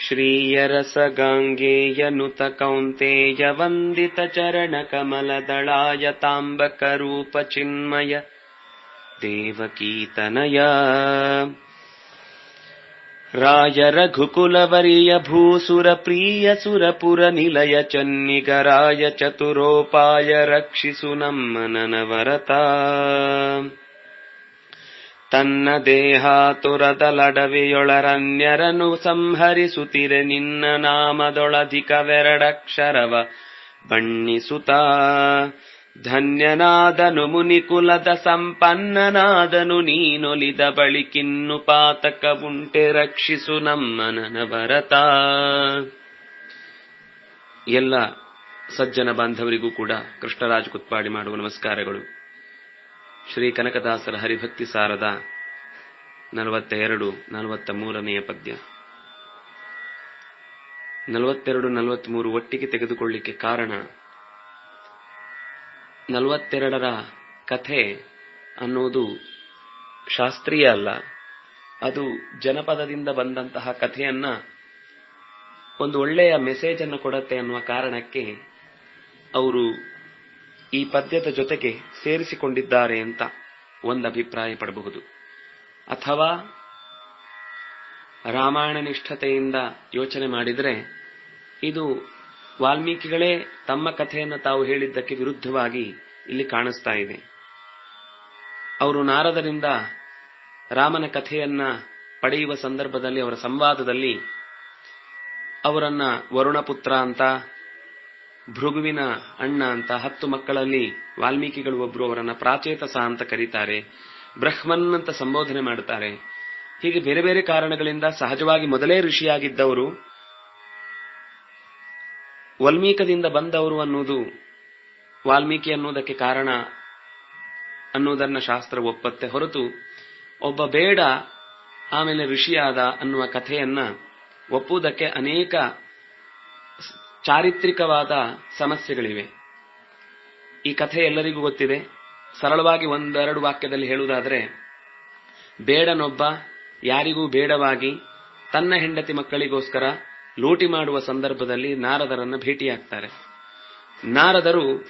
श्रीयरसगाङ्गेयनुत कौन्तेय वन्दितचरणकमलदलाय ताम्बकरूपचिन्मय देवकीर्तनय। राय रघुकुलवर्यभूसुरप्रियसुरपुरनिलय चन्निगराय चतुरोपाय रक्षिसुनम् मननवरता ತನ್ನ ದೇಹಾತುರದಲಡವೆಯೊಳರನ್ಯರನು ಸಂಹರಿಸುತ್ತಿರೆ ನಿನ್ನ ನಾಮದೊಳಧಿಕವೆರಡಕ್ಷರವ. ಬಣ್ಣಿಸುತ್ತ, ಧನ್ಯನಾದನು ಮುನಿಕುಲದ ಸಂಪನ್ನನಾದನು, ನೀನೊಲಿದ ಬಳಿಕಿನ್ನು ಪಾತಕ ಉಂಟೆ ರಕ್ಷಿಸು ನಮ್ಮನನ ಭರತ ಎಲ್ಲ ಸಜ್ಜನ ಬಾಂಧವರಿಗೂ ಕೂಡ ಕೃಷ್ಣರಾಜ್ ಕುತ್ಪಾಡಿ ಮಾಡುವ ನಮಸ್ಕಾರಗಳು. ಶ್ರೀ ಕನಕದಾಸರ ಹರಿಭಕ್ತಿ ಸಾರದ ನಲವತ್ತ ಎರಡು ನಲವತ್ತ ಮೂರನೆಯ ಪದ್ಯ. ನಲವತ್ತೆರಡು ನಲವತ್ಮೂರು ಒಟ್ಟಿಗೆ ತೆಗೆದುಕೊಳ್ಳಿಕ್ಕೆ ಕಾರಣ, ನಲವತ್ತೆರಡರ ಕಥೆ ಅನ್ನುವುದು ಶಾಸ್ತ್ರೀಯ ಅಲ್ಲ, ಅದು ಜನಪದದಿಂದ ಬಂದಂತಹ ಕಥೆಯನ್ನ ಒಂದು ಒಳ್ಳೆಯ ಮೆಸೇಜ್ ಅನ್ನು ಕೊಡತ್ತೆ ಅನ್ನುವ ಕಾರಣಕ್ಕೆ ಅವರು ಈ ಪದ್ಯದ ಜೊತೆಗೆ ಸೇರಿಸಿಕೊಂಡಿದ್ದಾರೆ ಅಂತ ಒಂದು ಅಭಿಪ್ರಾಯ ಪಡಬಹುದು. ಅಥವಾ ರಾಮಾಯಣ ನಿಷ್ಠತೆಯಿಂದ ಯೋಚನೆ ಮಾಡಿದರೆ ಇದು ವಾಲ್ಮೀಕಿಗಳೇ ತಮ್ಮ ಕಥೆಯನ್ನು ತಾವು ಹೇಳಿದ್ದಕ್ಕೆ ವಿರುದ್ಧವಾಗಿ ಇಲ್ಲಿ ಕಾಣಿಸ್ತಾ ಇದೆ. ಅವರು ನಾರದರಿಂದ ರಾಮನ ಕಥೆಯನ್ನ ಪಡೆಯುವ ಸಂದರ್ಭದಲ್ಲಿ, ಅವರ ಸಂವಾದದಲ್ಲಿ ಅವರನ್ನ ವರುಣಪುತ್ರ ಅಂತ ಭೃಗುವಿನ ಅಣ್ಣ ಅಂತ ಹತ್ತು ಮಕ್ಕಳಲ್ಲಿ ವಾಲ್ಮೀಕಿಗಳು ಒಬ್ರು ಅವರನ್ನ ಪ್ರಾಚೇತಸ ಅಂತ ಕರೀತಾರೆ. ಬ್ರಹ್ಮನ್ ಅಂತ ಸಂಬೋಧನೆ ಮಾಡುತ್ತಾರೆ. ಹೀಗೆ ಬೇರೆ ಬೇರೆ ಕಾರಣಗಳಿಂದ ಸಹಜವಾಗಿ ಮೊದಲೇ ಋಷಿಯಾಗಿದ್ದವರು ವಾಲ್ಮೀಕದಿಂದ ಬಂದವರು ಅನ್ನುವುದು ವಾಲ್ಮೀಕಿ ಅನ್ನುವುದಕ್ಕೆ ಕಾರಣ ಅನ್ನುವುದನ್ನ ಶಾಸ್ತ್ರ ಒಪ್ಪತ್ತೆ ಹೊರತು ಒಬ್ಬ ಬೇಡ, ಆಮೇಲೆ ಋಷಿಯಾದ ಅನ್ನುವ ಕಥೆಯನ್ನ ಒಪ್ಪುವುದಕ್ಕೆ ಅನೇಕ ಚಾರಿತ್ರಿಕವಾದ ಸಮಸ್ಯೆಗಳಿವೆ. ಈ ಕಥೆ ಎಲ್ಲರಿಗೂ ಗೊತ್ತಿದೆ. ಸರಳವಾಗಿ ಒಂದೆರಡು ವಾಕ್ಯದಲ್ಲಿ ಹೇಳುವುದಾದರೆ, ಬೇಡನೊಬ್ಬ ಯಾರಿಗೂ ಬೇಡವಾಗಿ ತನ್ನ ಹೆಂಡತಿ ಮಕ್ಕಳಿಗೋಸ್ಕರ ಲೂಟಿ ಮಾಡುವ ಸಂದರ್ಭದಲ್ಲಿ ನಾರದರನ್ನು ಭೇಟಿಯಾಗ್ತಾರೆ. ನಾರದರು,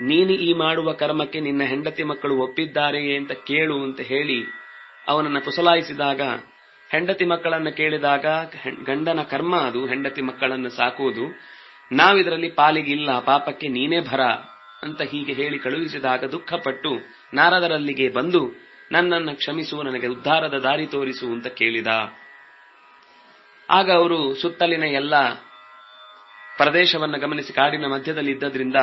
ನೀನು ಈ ಮಾಡುವ ಕರ್ಮಕ್ಕೆ ನಿನ್ನ ಹೆಂಡತಿ ಮಕ್ಕಳು ಒಪ್ಪಿದ್ದಾರೆಯೇ ಅಂತ ಕೇಳು ಅಂತ ಹೇಳಿ ಅವನನ್ನು ಪುಸಲಾಯಿಸಿದಾಗ, ಹೆಂಡತಿ ಮಕ್ಕಳನ್ನು ಕೇಳಿದಾಗ, ಗಂಡನ ಕರ್ಮ ಅದು, ಹೆಂಡತಿ ಮಕ್ಕಳನ್ನು ಸಾಕುವುದು. ನಾವಿದರಲ್ಲಿ ಪಾಲಿಗಿಲ್ಲ ಪಾಪಕ್ಕೆ ನೀನೇ ಭರ ಅಂತ ಹೀಗೆ ಹೇಳಿ ಕಳುಹಿಸಿದಾಗ ದುಃಖಪಟ್ಟು ನಾರದರಲ್ಲಿಗೆ ಬಂದು, ನನ್ನನ್ನು ಕ್ಷಮಿಸು, ನನಗೆ ಉದ್ಧಾರದ ದಾರಿ ತೋರಿಸು ಅಂತ ಕೇಳಿದ. ಆಗ ಅವರು ಸುತ್ತಲಿನ ಎಲ್ಲ ಪ್ರದೇಶವನ್ನು ಗಮನಿಸಿ ಕಾಡಿನ ಮಧ್ಯದಲ್ಲಿ ಇದ್ದದ್ರಿಂದ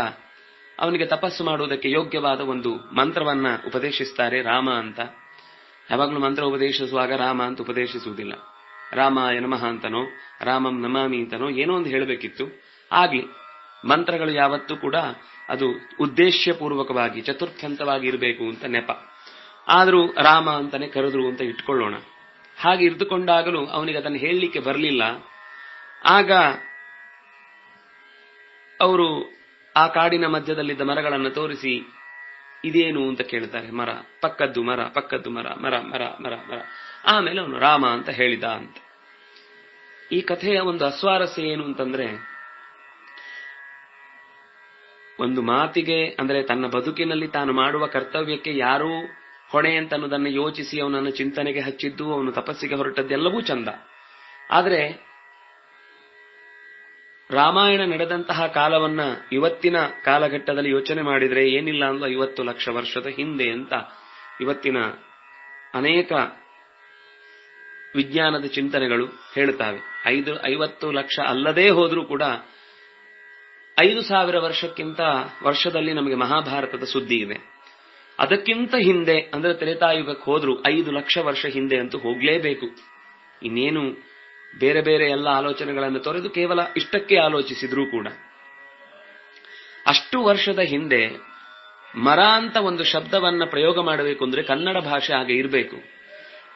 ಅವನಿಗೆ ತಪಸ್ಸು ಮಾಡುವುದಕ್ಕೆ ಯೋಗ್ಯವಾದ ಒಂದು ಮಂತ್ರವನ್ನ ಉಪದೇಶಿಸ್ತಾರೆ ರಾಮ ಅಂತ. ಯಾವಾಗಲೂ ಮಂತ್ರ ಉಪದೇಶಿಸುವಾಗ ರಾಮ ಅಂತ ಉಪದೇಶಿಸುವುದಿಲ್ಲ. ರಾಮಾಯ ನಮಃ ಅಂತನೋ, ರಾಮಂ ನಮಾಮಿ ಅಂತನೋ ಏನೋ ಒಂದು ಹೇಳಬೇಕಿತ್ತು. ಆಗ್ಲಿ. ಮಂತ್ರಗಳು ಯಾವತ್ತೂ ಕೂಡ ಅದು ಉದ್ದೇಶಪೂರ್ವಕವಾಗಿ ಚತುರ್ಥಂತವಾಗಿ ಇರಬೇಕು ಅಂತ ನೆಪ. ಆದರೂ ರಾಮ ಅಂತಾನೆ ಕರೆದ್ರು ಅಂತ ಇಟ್ಕೊಳ್ಳೋಣ. ಹಾಗೆ ಇರಿದುಕೊಂಡಾಗಲೂ ಅವನಿಗೆ ಅದನ್ನು ಹೇಳಲಿಕ್ಕೆ ಬರಲಿಲ್ಲ. ಆಗ ಅವರು ಆ ಕಾಡಿನ ಮಧ್ಯದಲ್ಲಿದ್ದ ಮರಗಳನ್ನು ತೋರಿಸಿ, ಇದೇನು? ಅಂತ ಕೇಳ್ತಾರೆ. ಮರ, ಪಕ್ಕದ್ದು ಮರ ಪಕ್ಕದ್ದು ಮರ ಮರ ಮರ ಮರ ಮರ. ಆಮೇಲೆ ಅವನು ರಾಮ ಅಂತ ಹೇಳಿದ ಅಂತ. ಈ ಕಥೆಯ ಒಂದು ಅಸ್ವಾರಸ್ಯ ಏನು ಅಂತಂದ್ರೆ ಒಂದು ಮಾತಿಗೆ, ಅಂದರೆ ತನ್ನ ಬದುಕಿನಲ್ಲಿ ತಾನು ಮಾಡುವ ಕರ್ತವ್ಯಕ್ಕೆ ಯಾರೂ ಹೊಣೆ ಅಂತ ಅನ್ನೋದನ್ನು ಯೋಚಿಸಿ ಅವನನ್ನು ಚಿಂತನೆಗೆ ಹಚ್ಚಿದ್ದು, ಅವನು ತಪಸ್ಸಿಗೆ ಹೊರಟದ್ದೆಲ್ಲವೂ ಚಂದ. ಆದರೆ, ರಾಮಾಯಣ ನಡೆದಂತಹ ಕಾಲವನ್ನ ಇವತ್ತಿನ ಕಾಲಘಟ್ಟದಲ್ಲಿ ಯೋಚನೆ ಮಾಡಿದರೆ ಏನಿಲ್ಲ ಅಂದ್ರೆ ಐವತ್ತು ಲಕ್ಷ ವರ್ಷದ ಹಿಂದೆ ಅಂತ. ಇವತ್ತಿನ ಅನೇಕ ವಿಜ್ಞಾನದ ಚಿಂತನೆಗಳು ಹೇಳುತ್ತವೆ ಐದು, ಐವತ್ತು ಲಕ್ಷ ಅಲ್ಲದೇ ಹೋದರೂ ಕೂಡ ಐದು ಸಾವಿರ ವರ್ಷಕ್ಕಿಂತ ವರ್ಷದಲ್ಲಿ ನಮಗೆ ಮಹಾಭಾರತದ ಸುದ್ದಿ ಇದೆ. ಅದಕ್ಕಿಂತ ಹಿಂದೆ, ಅಂದ್ರೆ ತ್ರೇತಾಯುಗಕ್ಕೆ ಹೋದ್ರು, ಐದು ಲಕ್ಷ ವರ್ಷ ಹಿಂದೆ ಅಂತೂ ಹೋಗ್ಲೇಬೇಕು. ಇನ್ನೇನು ಬೇರೆ ಬೇರೆ ಎಲ್ಲ ಆಲೋಚನೆಗಳನ್ನು ತೊರೆದು ಕೇವಲ ಇಷ್ಟಕ್ಕೆ ಆಲೋಚಿಸಿದ್ರೂ ಕೂಡ. ಅಷ್ಟು ವರ್ಷದ ಹಿಂದೆ ಮರ ಅಂತ ಒಂದು ಶಬ್ದವನ್ನ ಪ್ರಯೋಗ ಮಾಡಬೇಕು ಅಂದ್ರೆ ಕನ್ನಡ ಭಾಷೆ ಹಾಗೆ ಇರಬೇಕು.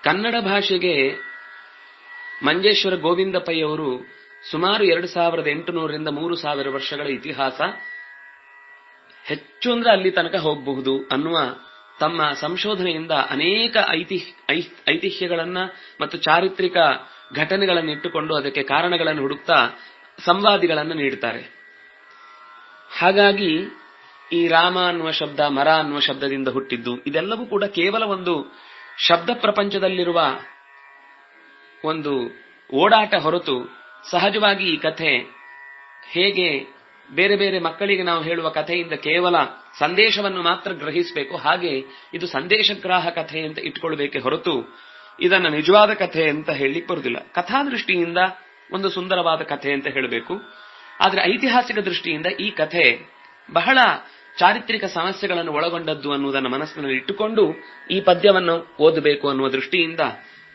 ಕನ್ನಡ ಭಾಷೆಗೆ ಮಂಜೇಶ್ವರ ಗೋವಿಂದ ಅವರು ಸುಮಾರು ಎರಡು ಸಾವಿರದ ಎಂಟುನೂರರಿಂದ ಮೂರು ಸಾವಿರ ವರ್ಷಗಳ ಇತಿಹಾಸ ಹೆಚ್ಚು ಅಂದ್ರೆ ಅಲ್ಲಿ ತನಕ ಹೋಗಬಹುದು ಅನ್ನುವ ತಮ್ಮ ಸಂಶೋಧನೆಯಿಂದ ಅನೇಕ ಐತಿಹ್ಯಗಳನ್ನ ಮತ್ತು ಚಾರಿತ್ರಿಕ ಘಟನೆಗಳನ್ನು ಇಟ್ಟುಕೊಂಡು ಅದಕ್ಕೆ ಕಾರಣಗಳನ್ನು ಹುಡುಕ್ತಾ ಸಂವಾದಿಗಳನ್ನು ನೀಡುತ್ತಾರೆ ಹಾಗಾಗಿ ಈ ರಾಮ ಅನ್ನುವ ಶಬ್ದ, ಮರ ಅನ್ನುವ ಶಬ್ದದಿಂದ ಹುಟ್ಟಿದ್ದು, ಇದೆಲ್ಲವೂ ಕೂಡ ಕೇವಲ ಒಂದು ಶಬ್ದ ಪ್ರಪಂಚದಲ್ಲಿರುವ ಒಂದು ಓಡಾಟ ಹೊರತು ಸಹಜವಾಗಿ ಈ ಕಥೆ ಹೇಗೆ ಬೇರೆ ಬೇರೆ ಮಕ್ಕಳಿಗೆ ನಾವು ಹೇಳುವ ಕಥೆಯಿಂದ ಕೇವಲ ಸಂದೇಶವನ್ನು ಮಾತ್ರ ಗ್ರಹಿಸಬೇಕು, ಹಾಗೆ ಇದು ಸಂದೇಶಗ್ರಾಹ ಕಥೆ ಅಂತ ಇಟ್ಕೊಳ್ಬೇಕೆ ಹೊರತು ಇದನ್ನು ನಿಜವಾದ ಕಥೆ ಅಂತ ಹೇಳಿ ಬರುವುದಿಲ್ಲ. ಕಥಾ ದೃಷ್ಟಿಯಿಂದ ಒಂದು ಸುಂದರವಾದ ಕಥೆ ಅಂತ ಹೇಳಬೇಕು. ಆದರೆ ಐತಿಹಾಸಿಕ ದೃಷ್ಟಿಯಿಂದ ಈ ಕಥೆ ಬಹಳ ಚಾರಿತ್ರಿಕ ಸಮಸ್ಯೆಗಳನ್ನು ಒಳಗೊಂಡದ್ದು ಅನ್ನುವುದನ್ನು ಮನಸ್ಸಿನಲ್ಲಿ ಇಟ್ಟುಕೊಂಡು ಈ ಪದ್ಯವನ್ನು ಓದಬೇಕು ಅನ್ನುವ ದೃಷ್ಟಿಯಿಂದ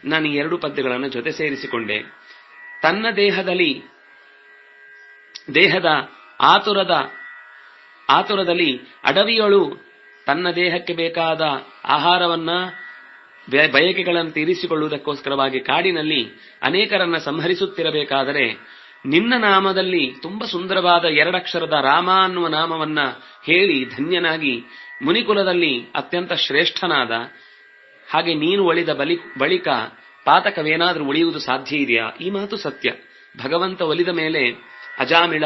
ನಾನು ಈ ಎರಡು ಪದ್ಯಗಳನ್ನು ಜೊತೆ ಸೇರಿಸಿಕೊಂಡೆ. ತನ್ನ ದೇಹದಲ್ಲಿ, ದೇಹದ ಆತುರದ, ಆತುರದಲ್ಲಿ ಅಡವಿಯಳು ತನ್ನ ದೇಹಕ್ಕೆ ಬೇಕಾದ ಆಹಾರವನ್ನ ಬಯಕೆಗಳನ್ನು ತೀರಿಸಿಕೊಳ್ಳುವುದಕ್ಕೋಸ್ಕರವಾಗಿ ಕಾಡಿನಲ್ಲಿ ಅನೇಕರನ್ನ ಸಂಹರಿಸುತ್ತಿರಬೇಕಾದರೆ ನಿನ್ನ ನಾಮದಲ್ಲಿ ತುಂಬಾ ಸುಂದರವಾದ ಎರಡಕ್ಷರದ ರಾಮ ಅನ್ನುವ ನಾಮವನ್ನ ಹೇಳಿ ಧನ್ಯನಾಗಿ ಮುನಿಕುಲದಲ್ಲಿ ಅತ್ಯಂತ ಶ್ರೇಷ್ಠನಾದ ಹಾಗೆ ನೀನು ಒಳಿದ ಬಲಿ, ಬಳಿಕ ಪಾತಕವೇನಾದ್ರೂ ಉಳಿಯುವುದು ಸಾಧ್ಯ ಇದೆಯಾ? ಈ ಮಾತು ಸತ್ಯ. ಭಗವಂತ ಒಲಿದ ಮೇಲೆ ಅಜಾಮಿಳ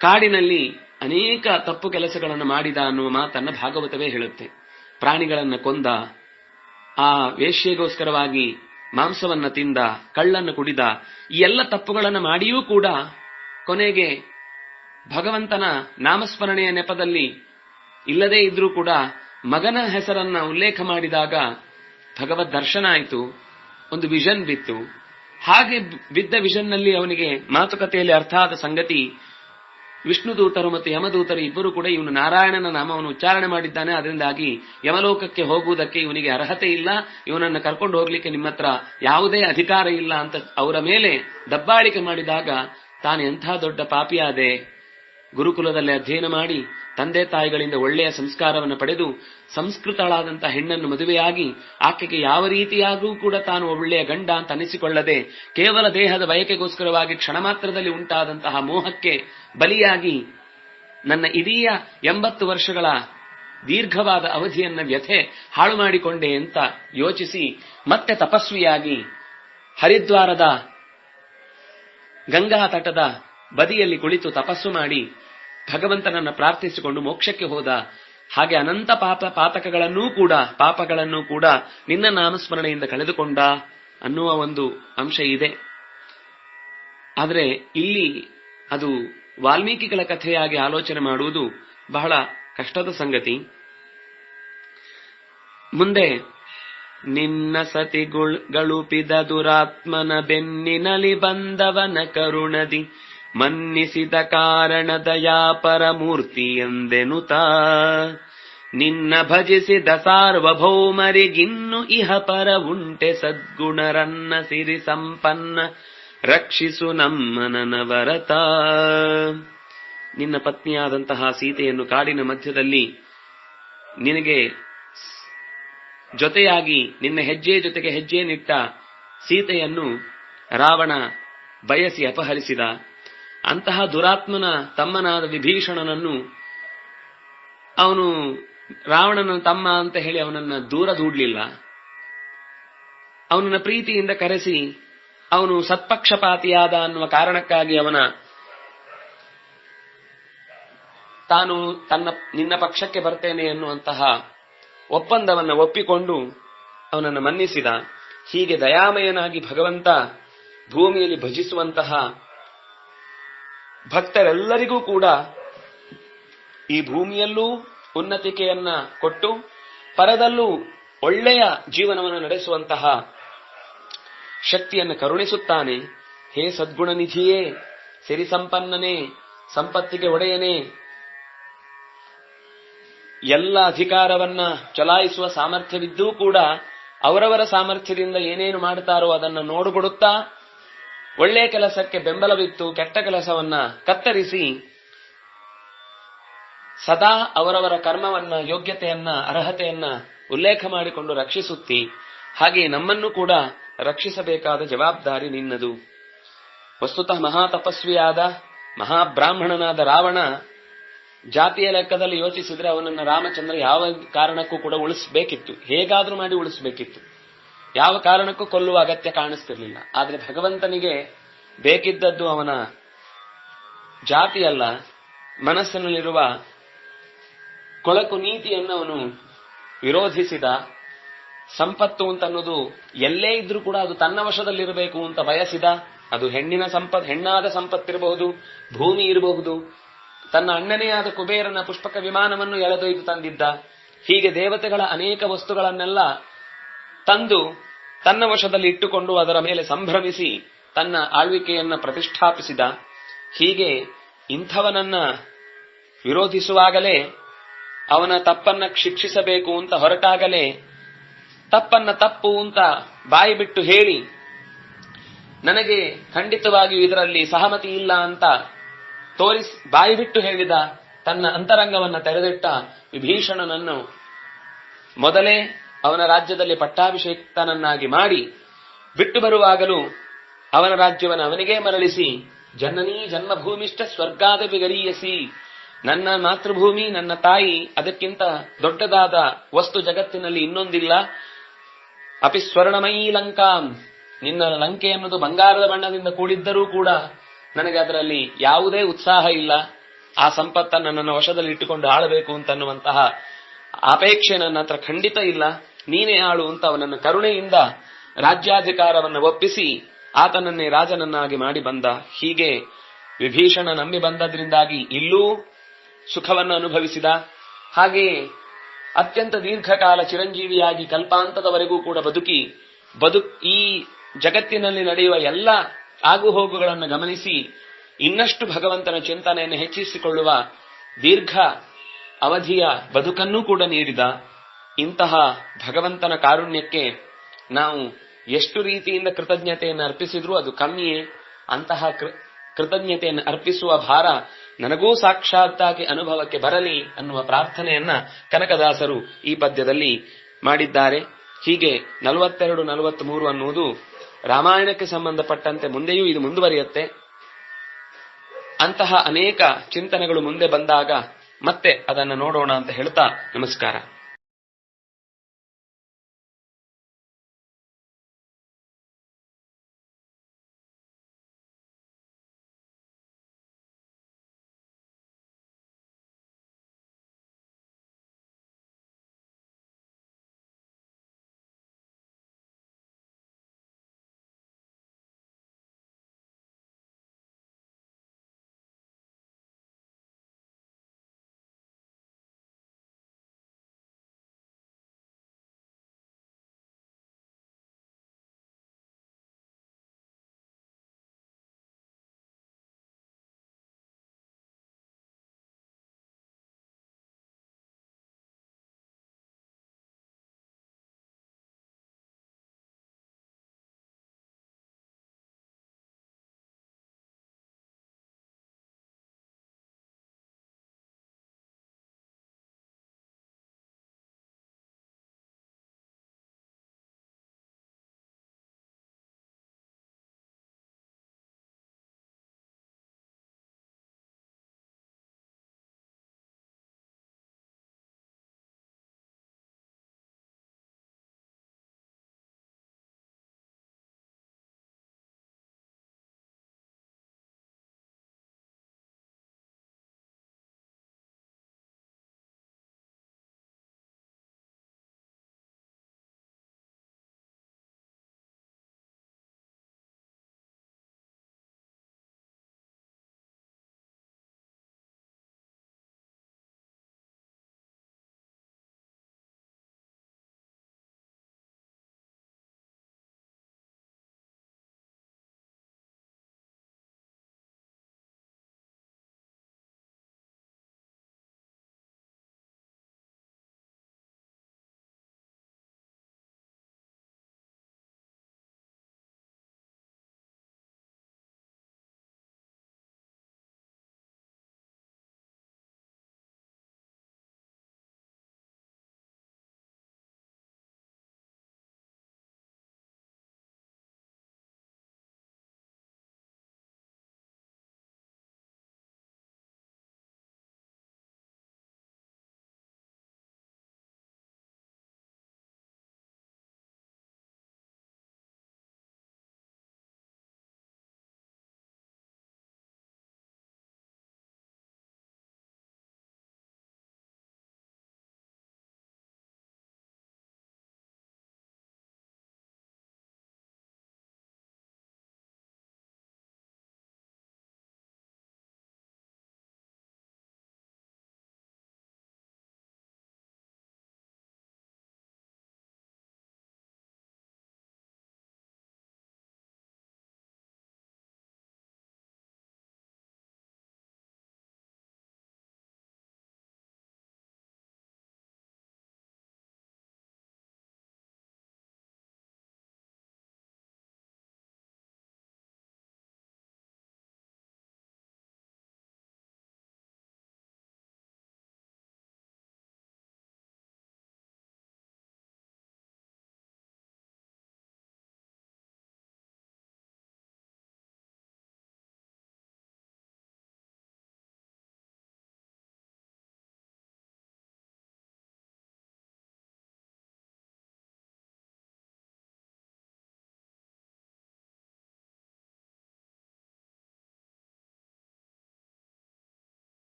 ಕಾಡಿನಲ್ಲಿ ಅನೇಕ ತಪ್ಪು ಕೆಲಸಗಳನ್ನು ಮಾಡಿದ ಅನ್ನುವ ಮಾತನ್ನ ಭಾಗವತವೇ ಹೇಳುತ್ತೆ. ಪ್ರಾಣಿಗಳನ್ನು ಕೊಂದ, ಆ ವೇಶ್ಯೆಗೋಸ್ಕರವಾಗಿ ಮಾಂಸವನ್ನ ತಿಂದ, ಕಳ್ಳನ್ನು ಕುಡಿದ, ಈ ಎಲ್ಲ ತಪ್ಪುಗಳನ್ನು ಮಾಡಿಯೂ ಕೂಡ ಕೊನೆಗೆ ಭಗವಂತನ ನಾಮಸ್ಮರಣೆಯ ನೆಪದಲ್ಲಿ ಇಲ್ಲದೇ ಇದ್ರೂ ಕೂಡ ಮಗನ ಹೆಸರನ್ನ ಉಲ್ಲೇಖ ಮಾಡಿದಾಗ ಭಗವದ್ ದರ್ಶನ ಆಯಿತು, ಒಂದು ವಿಷನ್ ಬಿತ್ತು. ಹಾಗೆ ಬಿದ್ದ ವಿಷನ್ನಲ್ಲಿ ಅವನಿಗೆ ಮಾತುಕತೆಯಲ್ಲಿ ಅರ್ಥ ಆದ ಸಂಗತಿ, ವಿಷ್ಣು ದೂತರು ಮತ್ತು ಯಮದೂತರು ಇಬ್ಬರು ಕೂಡ ಇವನು ನಾರಾಯಣನ ನಾಮವನ್ನು ಉಚ್ಚಾರಣೆ ಮಾಡಿದ್ದಾನೆ. ಅದರಿಂದಾಗಿ ಯಮಲೋಕಕ್ಕೆ ಹೋಗುವುದಕ್ಕೆ ಇವನಿಗೆ ಅರ್ಹತೆ ಇಲ್ಲ. ಇವನನ್ನು ಕರ್ಕೊಂಡು ಹೋಗ್ಲಿಕ್ಕೆ ನಿಮ್ಮ ಹತ್ರ ಯಾವುದೇ ಅಧಿಕಾರ ಇಲ್ಲ ಅಂತ ಅವರ ಮೇಲೆ ದಬ್ಬಾಳಿಕೆ ಮಾಡಿದಾಗ ತಾನು ಎಂಥ ದೊಡ್ಡ ಪಾಪಿಯಾದೆ. ಗುರುಕುಲದಲ್ಲಿ ಅಧ್ಯಯನ ಮಾಡಿ ತಂದೆ ತಾಯಿಗಳಿಂದ ಒಳ್ಳೆಯ ಸಂಸ್ಕಾರವನ್ನು ಪಡೆದು ಸಂಸ್ಕೃತಳಾದಂತಹ ಹೆಣ್ಣನ್ನು ಮದುವೆಯಾಗಿ ಆಕೆಗೆ ಯಾವ ರೀತಿಯಾಗೂ ಕೂಡ ತಾನು ಒಳ್ಳೆಯ ಗಂಡ ಅಂತ ಅನಿಸಿಕೊಳ್ಳದೆ ಕೇವಲ ದೇಹದ ಬಯಕೆಗೋಸ್ಕರವಾಗಿ ಕ್ಷಣ ಮಾತ್ರದಲ್ಲಿ ಉಂಟಾದಂತಹ ಮೋಹಕ್ಕೆ ಬಲಿಯಾಗಿ ನನ್ನ ಇಡೀ ಎಂಬತ್ತು ವರ್ಷಗಳ ದೀರ್ಘವಾದ ಅವಧಿಯನ್ನ ವ್ಯಥೆ ಹಾಳು ಮಾಡಿಕೊಂಡೆ ಅಂತ ಯೋಚಿಸಿ ಮತ್ತೆ ತಪಸ್ವಿಯಾಗಿ ಹರಿದ್ವಾರದ ಗಂಗಾ ತಟದ ಬದಿಯಲ್ಲಿ ಕುಳಿತು ತಪಸ್ಸು ಮಾಡಿ ಭಗವಂತನನ್ನ ಪ್ರಾರ್ಥಿಸಿಕೊಂಡು ಮೋಕ್ಷಕ್ಕೆ ಹೋದ ಹಾಗೆ ಅನಂತ ಪಾಪ ಪಾತಕಗಳನ್ನೂ ಕೂಡ, ಪಾಪಗಳನ್ನೂ ಕೂಡ ನಿನ್ನ ನಾಮಸ್ಮರಣೆಯಿಂದ ಕಳೆದುಕೊಂಡ ಅನ್ನುವ ಒಂದು ಅಂಶ ಇದೆ. ಆದರೆ ಇಲ್ಲಿ ಅದು ವಾಲ್ಮೀಕಿಗಳ ಕಥೆಯಾಗಿ ಆಲೋಚನೆ ಮಾಡುವುದು ಬಹಳ ಕಷ್ಟದ ಸಂಗತಿ. ಮುಂದೆ, ನಿನ್ನ ಸತಿಗಳುಪಿದ ದುರಾತ್ಮನ ಬೆನ್ನಿನಲಿ ಬಂದವನ ಕರುಣದಿ ಮನ್ನಿಸಿದ ಕಾರಣ ದಯಾಪರಮೂರ್ತಿ ಎಂದೆನುತ? ನಿನ್ನ ಭಜಿಸಿದ ಸಾರ್ವಭೌಮರಿಗಿನ್ನು ಇಹ ಪರ ಉಂಟೆ ಸದ್ಗುಣರನ್ನ ಸಿರಿ ಸಂಪನ್ನ. ರಕ್ಷಿಸು ನಮ್ಮನನವರತ. ನಿನ್ನ ಪತ್ನಿಯಾದಂತಹ ಸೀತೆಯನ್ನು ಕಾಡಿನ ಮಧ್ಯದಲ್ಲಿ ನಿನಗೆ ಜೊತೆಯಾಗಿ ನಿನ್ನ ಹೆಜ್ಜೆ ಜೊತೆಗೆ ಹೆಜ್ಜೆ ನಿಟ್ಟ ಸೀತೆಯನ್ನು ರಾವಣ ಬಯಸಿ ಅಪಹರಿಸಿದ. ಅಂತಹ ದುರಾತ್ಮನ ತಮ್ಮನಾದ ವಿಭೀಷಣನನ್ನು ಅವನು ರಾವಣನ ತಮ್ಮ ಅಂತ ಹೇಳಿ ಅವನನ್ನ ದೂರ ದೂಡ್ಲಿಲ್ಲ. ಅವನನ್ನ ಪ್ರೀತಿಯಿಂದ ಕರೆಸಿ ಅವನು ಸತ್ಪಕ್ಷಪಾತಿಯಾದ ಅನ್ನುವ ಕಾರಣಕ್ಕಾಗಿ ಅವನ ತಾನು ತನ್ನ ನಿನ್ನ ಪಕ್ಷಕ್ಕೆ ಬರ್ತೇನೆ ಎನ್ನುವಂತಹ ಒಪ್ಪಂದವನ್ನ ಒಪ್ಪಿಕೊಂಡು ಅವನನ್ನು ಮನ್ನಿಸಿದ. ಹೀಗೆ ದಯಾಮಯನಾಗಿ ಭಗವಂತ ಭೂಮಿಯಲ್ಲಿ ಭಜಿಸುವಂತಹ ಭಕ್ತರೆಲ್ಲರಿಗೂ ಕೂಡ ಈ ಭೂಮಿಯಲ್ಲೂ ಉನ್ನತಿಕೆಯನ್ನ ಕೊಟ್ಟು ಪರದಲ್ಲೂ ಒಳ್ಳೆಯ ಜೀವನವನ್ನು ನಡೆಸುವಂತಹ ಶಕ್ತಿಯನ್ನು ಕರುಣಿಸುತ್ತಾನೆ. ಹೇ ಸದ್ಗುಣ ನಿಧಿಯೇ ಸಿರಿ ಸಂಪನ್ನನೇ ಸಂಪತ್ತಿಗೆ ಒಡೆಯನೇ. ಎಲ್ಲ ಅಧಿಕಾರವನ್ನ ಚಲಾಯಿಸುವ ಸಾಮರ್ಥ್ಯವಿದ್ದೂ ಕೂಡ ಅವರವರ ಸಾಮರ್ಥ್ಯದಿಂದ ಏನೇನು ಮಾಡ್ತಾರೋ ಅದನ್ನು ನೋಡುಬಿಡುತ್ತಾ ಒಳ್ಳೆಯ ಕೆಲಸಕ್ಕೆ ಬೆಂಬಲವಿತ್ತು, ಕೆಟ್ಟ ಕೆಲಸವನ್ನ ಕತ್ತರಿಸಿ ಸದಾ ಅವರವರ ಕರ್ಮವನ್ನ, ಯೋಗ್ಯತೆಯನ್ನ, ಅರ್ಹತೆಯನ್ನ ಉಲ್ಲೇಖ ಮಾಡಿಕೊಂಡು ರಕ್ಷಿಸುತ್ತಿ, ಹಾಗೆ ನಮ್ಮನ್ನು ಕೂಡ ರಕ್ಷಿಸಬೇಕಾದ ಜವಾಬ್ದಾರಿ ನಿನ್ನದು. ವಸ್ತುತಃ ಮಹಾ ತಪಸ್ವಿಯಾದ ಮಹಾಬ್ರಾಹ್ಮಣನಾದ ರಾವಣ ಜಾತಿಯ ಲೆಕ್ಕದಲ್ಲಿ ಯೋಚಿಸಿದ್ರೆ ಅವನನ್ನ ರಾಮಚಂದ್ರ ಯಾವ ಕಾರಣಕ್ಕೂ ಕೂಡ ಉಳಿಸಬೇಕಿತ್ತು. ಹೇಗಾದ್ರೂ ಮಾಡಿ ಉಳಿಸಬೇಕಿತ್ತು. ಯಾವ ಕಾರಣಕ್ಕೂ ಕೊಲ್ಲುವ ಅಗತ್ಯ ಕಾಣಿಸ್ತಿರ್ಲಿಲ್ಲ. ಆದ್ರೆ ಭಗವಂತನಿಗೆ ಬೇಕಿದ್ದದ್ದು ಅವನ ಜಾತಿಯಲ್ಲ ಮನಸ್ಸಿನಲ್ಲಿರುವ ಕೊಳಕು ನೀತಿಯನ್ನು ಅವನು ವಿರೋಧಿಸಿದ, ಸಂಪತ್ತು ಅಂತ ಅನ್ನೋದು ಎಲ್ಲೇ ಇದ್ರೂ ಕೂಡ ಅದು ತನ್ನ ವಶದಲ್ಲಿರಬೇಕು ಅಂತ ಬಯಸಿದ, ಅದು ಹೆಣ್ಣಿನ ಸಂಪತ್, ಹೆಣ್ಣಾದ ಸಂಪತ್ತಿರಬಹುದು, ಭೂಮಿ ಇರಬಹುದು, ತನ್ನ ಅಣ್ಣನೇ ಆದ ಕುಬೇರನ ಪುಷ್ಪಕ ವಿಮಾನವನ್ನು ಎಳೆದೊಯ್ದು ತಂದಿದ್ದ, ಹೀಗೆ ದೇವತೆಗಳ ಅನೇಕ ವಸ್ತುಗಳನ್ನೆಲ್ಲ ತಂದು ತನ್ನ ವಶದಲ್ಲಿ ಇಟ್ಟುಕೊಂಡು ಅದರ ಮೇಲೆ ಸಂಭ್ರಮಿಸಿ ತನ್ನ ಆಳ್ವಿಕೆಯನ್ನ ಪ್ರತಿಷ್ಠಾಪಿಸಿದ, ಹೀಗೆ ಇಂಥವನನ್ನ ವಿರೋಧಿಸುವಾಗಲೇ ಅವನ ತಪ್ಪನ್ನ ಶಿಕ್ಷಿಸಬೇಕು ಅಂತ ಹೊರಟಾಗಲೇ ತಪ್ಪನ್ನ ತಪ್ಪು ಅಂತ ಬಾಯಿ ಬಿಟ್ಟು ಹೇಳಿ, ನನಗೆ ಖಂಡಿತವಾಗಿಯೂ ಇದರಲ್ಲಿ ಸಹಮತಿ ಇಲ್ಲ ಅಂತ ತೋರಿಸ್, ಬಾಯಿ ಬಿಟ್ಟು ಹೇಳಿದ ತನ್ನ ಅಂತರಂಗವನ್ನ ತೆರೆದಿಟ್ಟ ವಿಭೀಷಣನನ್ನು ಮೊದಲೇ ಅವನ ರಾಜ್ಯದಲ್ಲಿ ಪಟ್ಟಾಭಿಷೇಕ್ತನನ್ನಾಗಿ ಮಾಡಿ ಬಿಟ್ಟು ಬರುವಾಗಲೂ ಅವನ ರಾಜ್ಯವನ್ನು ಅವನಿಗೆ ಮರಳಿಸಿ, ಜನನೀ ಜನ್ಮಭೂಮಿಷ್ಠ ಸ್ವರ್ಗಾದ ಬಿಗರೀಯಸಿ ನನ್ನ ಮಾತೃಭೂಮಿ, ನನ್ನ ತಾಯಿ ಅದಕ್ಕಿಂತ ದೊಡ್ಡದಾದ ವಸ್ತು ಜಗತ್ತಿನಲ್ಲಿ ಇನ್ನೊಂದಿಲ್ಲ. ಅಪಿ ಸ್ವರ್ಣಮಯೀ ಲಂಕಾಂ. ನಿನ್ನ ಲಂಕೆ ಅನ್ನೋದು ಬಂಗಾರದ ಬಣ್ಣದಿಂದ ಕೂಡಿದ್ದರೂ ಕೂಡ ನನಗೆ ಅದರಲ್ಲಿ ಯಾವುದೇ ಉತ್ಸಾಹ ಇಲ್ಲ. ಆ ಸಂಪತ್ತನ್ನು ನನ್ನ ವಶದಲ್ಲಿ ಇಟ್ಟುಕೊಂಡು ಆಳಬೇಕು ಅಂತನ್ನುವಂತಹ ಅಪೇಕ್ಷೆ ನನ್ನ ಹತ್ರ ಖಂಡಿತ ಇಲ್ಲ. ನೀನೇ ಆಳು ಅಂತ ಅವನನ್ನು ಕರುಣೆಯಿಂದ ರಾಜ್ಯಾಧಿಕಾರವನ್ನು ಒಪ್ಪಿಸಿ ಆತನನ್ನೇ ರಾಜನನ್ನಾಗಿ ಮಾಡಿ ಬಂದ. ಹೀಗೆ ವಿಭೀಷಣ ನಂಬಿ ಬಂದದ್ರಿಂದಾಗಿ ಇಲ್ಲೂ ಸುಖವನ್ನು ಅನುಭವಿಸಿದ. ಹಾಗೆಯೇ ಅತ್ಯಂತ ದೀರ್ಘಕಾಲ ಚಿರಂಜೀವಿಯಾಗಿ ಕಲ್ಪಾಂತದವರೆಗೂ ಕೂಡ ಬದುಕಿ, ಬದು ಈ ಜಗತ್ತಿನಲ್ಲಿ ನಡೆಯುವ ಎಲ್ಲ ಆಗುಹೋಗುಗಳನ್ನು ಗಮನಿಸಿ, ಇನ್ನಷ್ಟು ಭಗವಂತನ ಚಿಂತನೆಯನ್ನು ಹೆಚ್ಚಿಸಿಕೊಳ್ಳುವ ದೀರ್ಘ ಅವಧಿಯ ಬದುಕನ್ನೂ ಕೂಡ ನೀಡಿದ. ಇಂತಹ ಭಗವಂತನ ಕಾರುಣ್ಯಕ್ಕೆ ನಾವು ಎಷ್ಟು ರೀತಿಯಿಂದ ಕೃತಜ್ಞತೆಯನ್ನು ಅರ್ಪಿಸಿದ್ರೂ ಅದು ಕಮ್ಮಿಯೇ. ಅಂತಹ ಕೃತಜ್ಞತೆಯನ್ನು ಅರ್ಪಿಸುವ ಭಾರ ನನಗೂ ಸಾಕ್ಷಾತ್ತಾಗಿ ಅನುಭವಕ್ಕೆ ಬರಲಿ ಅನ್ನುವ ಪ್ರಾರ್ಥನೆಯನ್ನ ಕನಕದಾಸರು ಈ ಪದ್ಯದಲ್ಲಿ ಮಾಡಿದ್ದಾರೆ. ಹೀಗೆ ನಲವತ್ತೆರಡು, ನಲವತ್ಮೂರು ಅನ್ನುವುದು ರಾಮಾಯಣಕ್ಕೆ ಸಂಬಂಧಪಟ್ಟಂತೆ ಮುಂದೆಯೂ ಇದು ಮುಂದುವರಿಯುತ್ತೆ. ಅಂತಹ ಅನೇಕ ಚಿಂತನೆಗಳು ಮುಂದೆ ಬಂದಾಗ ಮತ್ತೆ ಅದನ್ನು ನೋಡೋಣ ಅಂತ ಹೇಳ್ತಾ ನಮಸ್ಕಾರ.